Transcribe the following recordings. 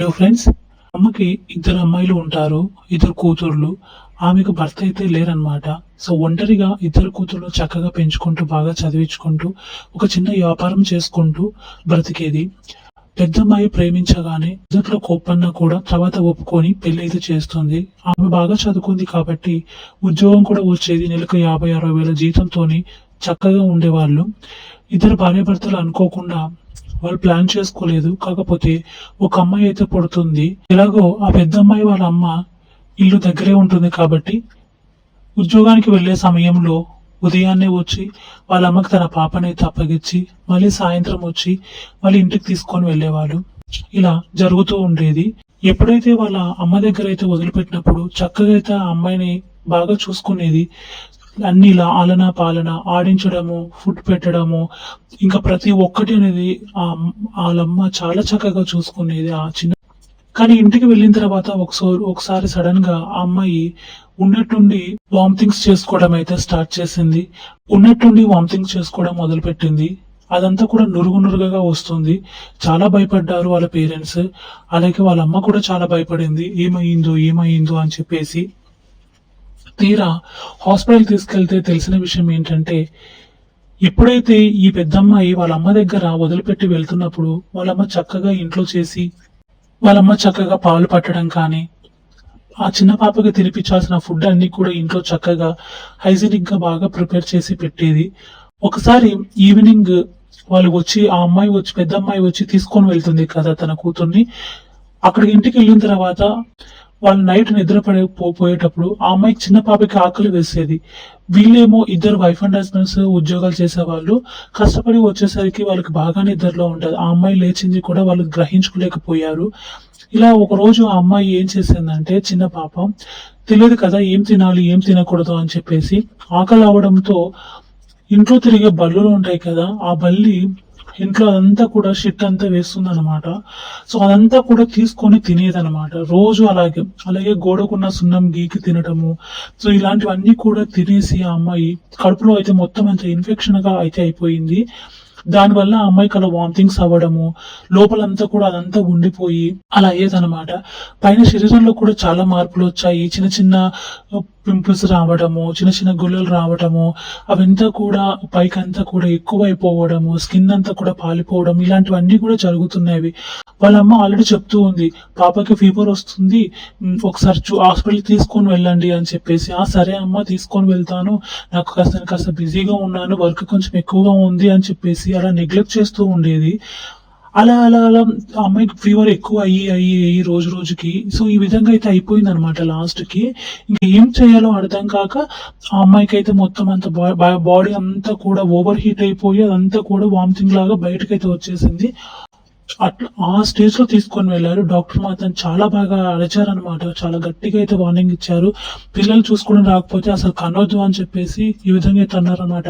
Hello friends అమ్మకి ఇద్దరు అమ్మాయిలు ఉంటారు ఇద్దరు కూతుర్లు. ఆమెకు భర్త అయితే లేరనమాట సో ఒంటరిగా ఇద్దరు కూతుర్లు చక్కగా పెంచుకుంటూ బాగా చదివించుకుంటూ ఒక చిన్న వ్యాపారం చేసుకుంటూ బ్రతికేది. పెద్దమ్మాయి ప్రేమించగానే మొదట్లో కోప్పన్నా కూడా తర్వాత ఒప్పుకొని పెళ్ళి అయితే చేస్తుంది. ఆమె బాగా చదువుకుంది కాబట్టి ఉద్యోగం కూడా వచ్చేది నెలకు యాభై అరవై వేల జీతంతోని చక్కగా ఉండేవాళ్ళు. ఇద్దరు భార్యాభర్తలు అనుకోకుండా వాళ్ళు ప్లాన్ చేసుకోలేదు. కాకపోతే ఒక అమ్మాయి అయితే పుడుతుంది. ఎలాగో ఆ పెద్ద అమ్మాయి వాళ్ళ అమ్మ ఇల్లు దగ్గరే ఉంటుంది కాబట్టి ఉద్యోగానికి వెళ్ళే సమయంలో ఉదయాన్నే వచ్చి వాళ్ళ అమ్మకి తన పాపనైతే అప్పగించి మళ్ళీ సాయంత్రం వచ్చి మళ్ళీ ఇంటికి తీసుకొని వెళ్ళేవాళ్ళు. ఇలా జరుగుతూ ఉండేది. ఎప్పుడైతే వాళ్ళ అమ్మ దగ్గర అయితే వదిలిపెట్టినప్పుడు చక్కగా అయితే ఆ అమ్మాయిని బాగా చూసుకునేది. అన్ని ఇలా ఆలన పాలన ఆడించడము ఫుడ్ పెట్టడము ఇంకా ప్రతి ఒక్కటి అనేది ఆ వాళ్ళమ్మ చాలా చక్కగా చూసుకునేది ఆ చిన్న కానీ ఇంటికి వెళ్ళిన తర్వాత ఒకసారి ఒకసారి సడన్గా ఆ అమ్మాయి ఉన్నట్టుండి వామిటింగ్స్ చేసుకోవడం అయితే స్టార్ట్ చేసింది. ఉన్నట్టుండి వామిటింగ్స్ చేసుకోవడం మొదలుపెట్టింది. అదంతా కూడా నురుగు నురుగగా వస్తుంది. చాలా భయపడ్డారు వాళ్ళ పేరెంట్స్. అలాగే వాళ్ళ అమ్మ కూడా చాలా భయపడింది. ఏమైందో ఏమైందో అని చెప్పేసి తీరా హాస్పిటల్ తీసుకెళ్తే తెలిసిన విషయం ఏంటంటే ఎప్పుడైతే ఈ పెద్దమ్మాయి వాళ్ళ అమ్మ దగ్గర వదిలిపెట్టి వెళ్తున్నప్పుడు వాళ్ళమ్మ చక్కగా ఇంట్లో చేసి వాళ్ళమ్మ చక్కగా పాలు పట్టడం కానీ ఆ చిన్న పాపకి తినిపించాల్సిన ఫుడ్ అన్ని కూడా ఇంట్లో చక్కగా హైజీనిక్గా బాగా ప్రిపేర్ చేసి పెట్టేది. ఒకసారి ఈవినింగ్ వాళ్ళు వచ్చి ఆ అమ్మాయి వచ్చి పెద్ద అమ్మాయి వచ్చి తీసుకొని వెళ్తుంది కదా తన కూతుర్ని. అక్కడికి ఇంటికి వెళ్ళిన తర్వాత వాళ్ళు నైట్ నిద్రపడే పోయేటప్పుడు ఆ అమ్మాయికి చిన్న పాపకి ఆకలి వేసేది. వీళ్ళేమో ఇద్దరు వైఫ్ అండ్ హస్బెండ్స్ ఉద్యోగాలు చేసేవాళ్ళు. కష్టపడి వచ్చేసరికి వాళ్ళకి బాగా నిద్రలో ఉంటుంది. ఆ అమ్మాయి లేచింది కూడా వాళ్ళు గ్రహించుకోలేకపోయారు. ఇలా ఒక రోజు ఆ అమ్మాయి ఏం చేసిందంటే చిన్న పాప తెలియదు కదా ఏం తినాలి ఏం తినకూడదు అని చెప్పేసి ఆకలి అవడంతో ఇంట్లో తిరిగే బల్లులు ఉంటాయి కదా ఆ బల్లి ఇంట్లో అదంతా కూడా షిట్ అంతా వేస్తుంది అనమాట సో అదంతా కూడా తీసుకొని తినేదన్నమాట. రోజు అలాగే అలాగే గోడకున్న సున్నం గీకి తినటము. సో ఇలాంటివన్నీ కూడా తినేసి ఆ అమ్మాయి కడుపులో అయితే మొత్తం అంత ఇన్ఫెక్షన్గా అయితే అయిపోయింది. దానివల్ల ఆ అమ్మాయికి అలా వామిటింగ్స్ అవ్వడము లోపలంతా కూడా అదంతా ఉండిపోయి అలా అయ్యేదన్నమాట. పైన శరీరంలో కూడా చాలా మార్పులు వచ్చాయి. చిన్న చిన్న పింపుల్స్ రావడము చిన్న చిన్న గుల్లలు రావడము అవంతా కూడా పైకంతా కూడా ఎక్కువైపోవడము స్కిన్ అంతా కూడా పాలిపోవడం ఇలాంటివన్నీ కూడా జరుగుతున్నాయి. వాళ్ళ అమ్మ ఆల్రెడీ చెప్తూ ఉంది పాపకి ఫీవర్ వస్తుంది ఒకసారి చూ హాస్పిటల్ తీసుకొని వెళ్ళండి అని చెప్పేసి. ఆ సరే అమ్మ తీసుకొని వెళ్తాను. నాకు కాస్త కాస్త బిజీగా ఉన్నాను వర్క్ కొంచెం ఎక్కువగా ఉంది అని చెప్పేసి అలా నెగ్లెక్ట్ చేస్తూ ఉండేది. అలా అలా అలా అమ్మాయికి ఫీవర్ ఎక్కువ అయ్యి అయ్యి అయ్యి రోజు రోజుకి. సో ఈ విధంగా అయితే అయిపోయింది అనమాట లాస్ట్కి ఇంకా ఏం చేయాలో అర్థం కాక ఆ అమ్మాయికి అయితే మొత్తం అంత బాడీ అంతా కూడా ఓవర్ హీట్ అయిపోయి అదంతా కూడా వామిటింగ్ లాగా బయటకు అయితే వచ్చేసింది. అట్లా ఆ స్టేజ్లో తీసుకొని వెళ్ళారు. డాక్టర్ మాత్రం చాలా బాగా అరచారనమాట చాలా గట్టిగా అయితే వార్నింగ్ ఇచ్చారు. పిల్లలు చూసుకోవడం రాకపోతే అసలు కనొద్దు అని చెప్పేసి ఈ విధంగా అయితే అన్నారనమాట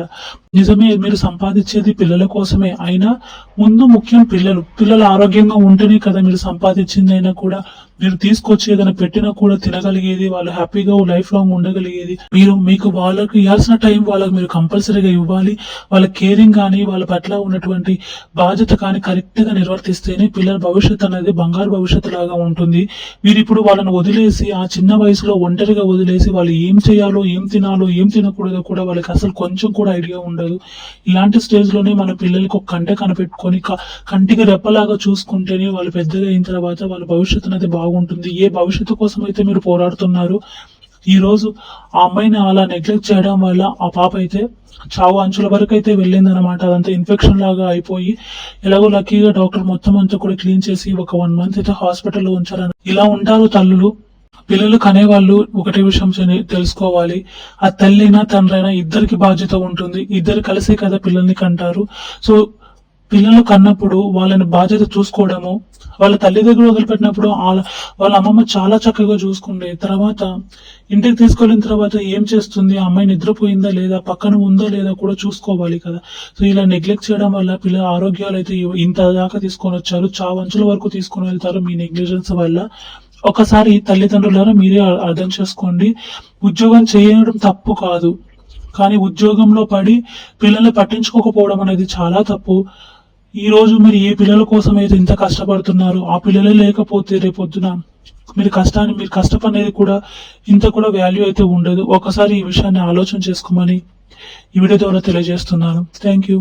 నిజమే మీరు సంపాదించేది పిల్లల కోసమే. అయినా ముందు ముఖ్యం పిల్లలు. పిల్లలు ఆరోగ్యంగా ఉంటేనే కదా మీరు సంపాదించింది అయినా కూడా మీరు తీసుకొచ్చి ఏదైనా పెట్టినా కూడా తినగలిగేది వాళ్ళు హ్యాపీగా లైఫ్ లాంగ్ ఉండగలిగేది. మీరు మీకు వాళ్ళకి ఇవ్వాల్సిన టైం వాళ్ళకి మీరు కంపల్సరీగా ఇవ్వాలి. వాళ్ళ కేరింగ్ కానీ వాళ్ళ పట్ల ఉన్నటువంటి బాధ్యత కానీ కరెక్ట్గా నిర్వర్తిస్తేనే పిల్లల భవిష్యత్ అనేది బంగారు భవిష్యత్తు లాగా ఉంటుంది. మీరు ఇప్పుడు వాళ్ళని వదిలేసి ఆ చిన్న వయసులో ఒంటరిగా వదిలేసి వాళ్ళు ఏం చేయాలో ఏం తినాలో ఏం తినకూడదో కూడా వాళ్ళకి అసలు కొంచెం కూడా ఐడియా ఉండదు. ఇలాంటి స్టేజ్లోనే మన పిల్లలకి ఒక కంట కనిపెట్టుకొని కంటికి రెప్పలాగా చూసుకుంటేనే వాళ్ళు పెద్దగా అయిన తర్వాత వాళ్ళ భవిష్యత్తు అనేది బాగుంటుంది. ఏ భవిష్యత్తు కోసం అయితే మీరు పోరాడుతున్నారు? ఈ రోజు ఆ అమ్మాయిని అలా నెగ్లెక్ట్ చేయడం వల్ల ఆ పాప అయితే చావు అంచుల వరకు అయితే వెళ్ళింది అనమాట అదంతా ఇన్ఫెక్షన్ లాగా అయిపోయి ఎలాగో లక్కీగా డాక్టర్ మొత్తం అంతా కూడా క్లీన్ చేసి ఒక వన్ మంత్ అయితే హాస్పిటల్లో ఉంచారని ఇలా ఉంటారు తల్లులు. పిల్లలు కనేవాళ్ళు ఒకటి విషయం తెలుసుకోవాలి. ఆ తల్లైనా తండ్రైనా ఇద్దరికి బాధ్యత ఉంటుంది. ఇద్దరు కలిసే కదా పిల్లల్ని కంటారు. సో పిల్లలు కన్నప్పుడు వాళ్ళని బాధ్యత చూసుకోవడము వాళ్ళ తల్లి దగ్గర వదిలిపెట్టినప్పుడు వాళ్ళ వాళ్ళ అమ్మమ్మ చాలా చక్కగా చూసుకుండే. తర్వాత ఇంటికి తీసుకెళ్ళిన తర్వాత ఏం చేస్తుంది? ఆ అమ్మాయి నిద్రపోయిందా లేదా? పక్కన ఉందా లేదా కూడా చూసుకోవాలి కదా. సో ఇలా నెగ్లెక్ట్ చేయడం వల్ల పిల్లల ఆరోగ్యాలు అయితే ఇంత దాకా తీసుకొని వచ్చారు. చావంచుల వరకు తీసుకొని వెళ్తారు మీ నెగ్లిజెన్స్ వల్ల. ఒకసారి తల్లిదండ్రులారా మీరే అర్థం చేసుకోండి. ఉద్యోగం చేయడం తప్పు కాదు. కానీ ఉద్యోగంలో పడి పిల్లల్ని పట్టించుకోకపోవడం అనేది చాలా తప్పు. ఈరోజు మీరు ఏ పిల్లల కోసం అయితే ఇంత కష్టపడుతున్నారు ఆ పిల్లలే లేకపోతే రేపొద్దున మీరు కష్టాన్ని మీరు కష్టపడేది కూడా ఇంత కూడా వాల్యూ అయితే ఉండదు. ఒకసారి ఈ విషయాన్ని ఆలోచన చేసుకోమని ఈ వీడియో ద్వారా తెలియజేస్తున్నాను. Thank you